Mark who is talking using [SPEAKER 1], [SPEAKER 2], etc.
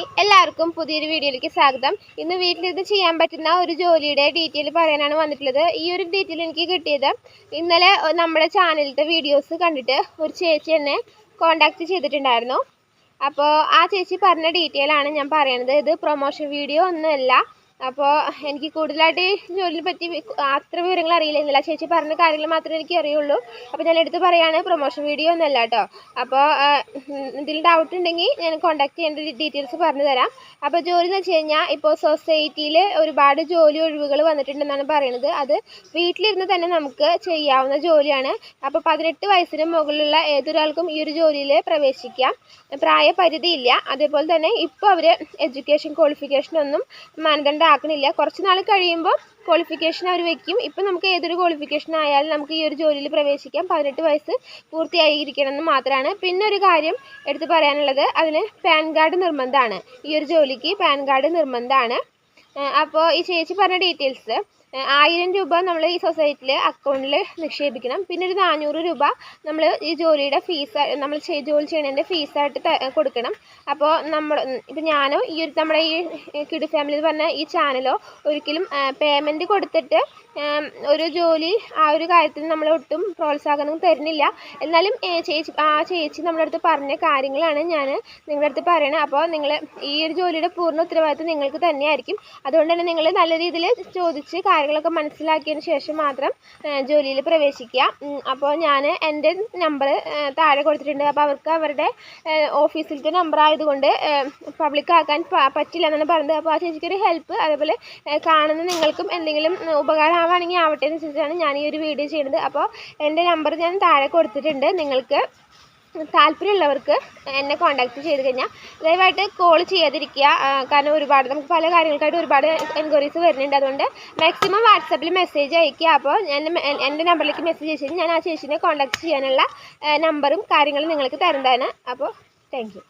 [SPEAKER 1] Hi എല്ലാവർക്കും പുതിയൊരു വീഡിയോയിലേക്ക് സ്വാഗതം. ഇന്ന് വീട്ടിലിരുന്ന് ചെയ്യാൻ പറ്റുന്ന ഒരു ജോലിയുടെ ഡീറ്റെയിൽ പറയാനാണ് വന്നിട്ടുള്ളത്. ഈ ഒരു ഡീറ്റെയിൽ എനിക്ക് കിട്ടിയത് ഇന്നലെ നമ്മുടെ ചാനലിലത്തെ വീഡിയോസ് കണ്ടിട്ട് ഒരു ചേച്ചി എന്നെ കോണ്ടാക്ട് ചെയ്തിട്ടുണ്ടായിരുന്നു. അപ്പോൾ ആ ചേച്ചി പറഞ്ഞ ഡീറ്റെയിൽ ആണ് ഞാൻ പറയണത്. ഇത് പ്രൊമോഷൻ വീഡിയോ ഒന്നുമല്ല. അപ്പോൾ എനിക്ക് കൂടുതലായിട്ട് ഈ ജോലിയെ പറ്റി അത്ര വിവരങ്ങൾ അറിയില്ല ചേച്ചി പറഞ്ഞ കാര്യങ്ങൾ മാത്രമേ എനിക്ക് അറിയുള്ളൂ. അപ്പോൾ ഞാൻ എടുത്ത് പറയാണ് പ്രൊമോഷൻ വീഡിയോ ഒന്നല്ല കേട്ടോ അപ്പോൾ എന്തെങ്കിലും ഡൗട്ട് ഉണ്ടെങ്കിൽ ഞാൻ കോൺടാക്ട് ചെയ്യേണ്ട ഡീറ്റെയിൽസ് പറഞ്ഞു തരാം. അപ്പോൾ ജോലി എന്ന് വെച്ച് കഴിഞ്ഞാൽ ഇപ്പോൾ സൊസൈറ്റിയിൽ ഒരുപാട് ജോലി ഒഴിവുകൾ വന്നിട്ടുണ്ടെന്നാണ് പറയുന്നത് അത് വീട്ടിലിരുന്ന് തന്നെ നമുക്ക് ചെയ്യാവുന്ന ജോലിയാണ്. അപ്പോൾ പതിനെട്ട് വയസ്സിന് മുകളിലുള്ള ഏതൊരാൾക്കും ഈ ഒരു ജോലിയിൽ പ്രവേശിക്കാം. പ്രായപരിധിയില്ല. അതേപോലെ തന്നെ ഇപ്പോൾ അവർ എഡ്യൂക്കേഷൻ ക്വാളിഫിക്കേഷൻ ഒന്നും മാനദണ്ഡം ആക്കണില്ല. കുറച്ച് നാൾ കഴിയുമ്പോൾ ക്വാളിഫിക്കേഷൻ അവർ വെക്കും. ഇപ്പം നമുക്ക് ഏതൊരു ക്വാളിഫിക്കേഷൻ ആയാലും നമുക്ക് ഈ ഒരു ജോലിയിൽ പ്രവേശിക്കാം. പതിനെട്ട് വയസ്സ് പൂർത്തിയായിരിക്കണം എന്ന് മാത്രമാണ്. പിന്നെ ഒരു കാര്യം എടുത്തു പറയാനുള്ളത്. അതിന് പാൻ കാർഡ് നിർബന്ധമാണ്. ഈ ഒരു ജോലിക്ക് പാൻ കാർഡ് നിർബന്ധമാണ്. അപ്പോൾ ഈ ചേച്ചി പറഞ്ഞ ഡീറ്റെയിൽസ് ആയിരം രൂപ നമ്മൾ ഈ സൊസൈറ്റിയിൽ അക്കൗണ്ടിൽ നിക്ഷേപിക്കണം. പിന്നെ ഒരു നാനൂറ് രൂപ നമ്മൾ ഈ ജോലിയുടെ ഫീസ് നമ്മൾ ജോലി ചെയ്യുന്നതിന്റെ ഫീസായിട്ട് കൊടുക്കണം. അപ്പോൾ നമ്മൾ ഇപ്പം ഞാനോ ഈ ഒരു നമ്മുടെ ഈ കിഡ് ഫാമിലി എന്ന് പറഞ്ഞ ഈ ചാനലോ ഒരിക്കലും പേയ്മെന്റ് കൊടുത്തിട്ട് ഒരു ജോലി ആ ഒരു കാര്യത്തിൽ നമ്മൾ ഒട്ടും പ്രോത്സാഹനം തരുന്നില്ല. എന്നാലും ചേച്ചി ആ ചേച്ചി നമ്മുടെ അടുത്ത് പറഞ്ഞ കാര്യങ്ങളാണ് ഞാൻ നിങ്ങളുടെ അടുത്ത് പറയണത് അപ്പോൾ നിങ്ങൾ ഈ ഒരു ജോലിയുടെ പൂർണ ഉത്തരവാദിത്വം നിങ്ങൾക്ക് തന്നെയായിരിക്കും. അതുകൊണ്ട് തന്നെ നിങ്ങൾ നല്ല രീതിയിൽ ചോദിച്ച് കാര്യങ്ങളൊക്കെ മനസ്സിലാക്കിയതിന് ശേഷം മാത്രം ജോലിയിൽ പ്രവേശിക്കുക. അപ്പോൾ ഞാൻ എന്റെ നമ്പർ താഴെ കൊടുത്തിട്ടുണ്ട്. അപ്പോൾ അവർക്ക് അവരുടെ ഓഫീസിലത്തെ നമ്പർ ആയതുകൊണ്ട് പബ്ലിക് ആക്കാൻ പറ്റില്ല എന്നാണ് പറഞ്ഞത്. അപ്പോൾ ആ ചേച്ചിക്കൊരു ഹെൽപ്പ് അതേപോലെ കാണുന്ന നിങ്ങൾക്കും എന്തെങ്കിലും ഉപകാരം ഉപകാരമാവുകയാണെങ്കിൽ ആവട്ടെ എന്ന് വെച്ചിട്ടാണ് ഞാൻ ഈ ഒരു വീഡിയോ ചെയ്യുന്നത്. അപ്പോൾ എന്റെ നമ്പർ ഞാൻ താഴെ കൊടുത്തിട്ടുണ്ട്. നിങ്ങൾക്ക് താല്പര്യമുള്ളവർക്ക് എന്നെ കോൺടാക്റ്റ് ചെയ്ത് കഴിഞ്ഞാൽ ദയവായിട്ട് കോൾ ചെയ്യാതിരിക്കുക. കാരണം ഒരുപാട് നമുക്ക് പല കാര്യങ്ങൾക്കായിട്ട് ഒരുപാട് എൻക്വയറീസ് വരുന്നുണ്ട്. അതുകൊണ്ട് മാക്സിമം വാട്സപ്പിൽ മെസ്സേജ് അയക്കുക അപ്പോൾ ഞാൻ എന്റെ നമ്പറിലേക്ക് മെസ്സേജ് അയച്ചു ഞാൻ ആ ചേച്ചിനെ കോൺടാക്റ്റ് ചെയ്യാനുള്ള നമ്പറും കാര്യങ്ങളും നിങ്ങൾക്ക് തരുന്നതാണ് അപ്പോൾ താങ്ക്